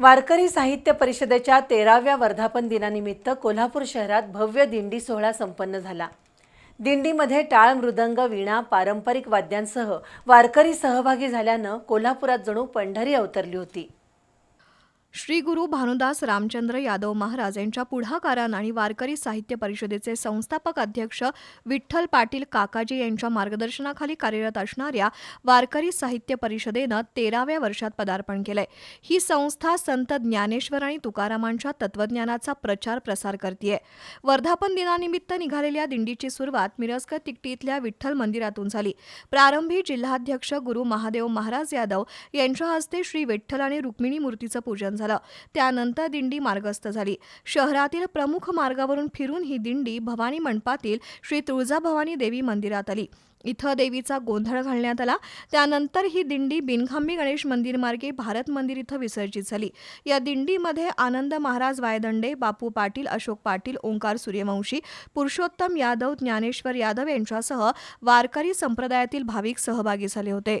वारकरी साहित्य परिषदेच्या तेराव्या वर्धापन दिनानिमित्त कोल्हापूर शहरात भव्य दिंडी सोहळा संपन्न झाला. दिंडीमध्ये टाळ मृदंग वीणा पारंपरिक वाद्यांसह वारकरी सहभागी झाल्यानं कोल्हापुरात जणू पंढरी अवतरली होती. श्री गुरु भानुदास रामचंद्र यादव महाराज यांच्या पुढाकारानं आणि वारकरी साहित्य परिषदेचे संस्थापक अध्यक्ष विठ्ठल पाटील काकाजी यांच्या मार्गदर्शनाखाली कार्यरत असणाऱ्या वारकरी साहित्य परिषदेनं तेराव्या वर्षात पदार्पण केलंय. ही संस्था संत ज्ञानेश्वर आणि तुकारामांच्या तत्वज्ञानाचा प्रचार प्रसार करतेय. वर्धापन दिनानिमित्त निघालेल्या दिंडीची सुरुवात मिरजकर तिकटी इथल्या विठ्ठल मंदिरातून झाली. प्रारंभी जिल्हाध्यक्ष गुरु महादेव महाराज यादव यांच्या हस्ते श्री विठ्ठल आणि रुक्मिणी मूर्तीचं पूजन झालं. त्यानंतर दिंडी मार्गस्थ झाली. शहरातील प्रमुख मार्गावरून फिरून ही दिंडी भवानी मंडपातील श्री तुळजाभवानी देवी मंदिरात आली. इथं देवीचा गोंधळ घालण्यात आला. त्यानंतर ही दिंडी बिनखांबी गणेश मंदिर मार्गे भारत मंदिर इथं विसर्जित झाली. या दिंडीमध्ये आनंद महाराज वायदंडे बापू पाटील अशोक पाटील ओंकार सूर्यवंशी पुरुषोत्तम यादव ज्ञानेश्वर यादव यांच्यासह वारकरी संप्रदायातील भाविक सहभागी झाले होते.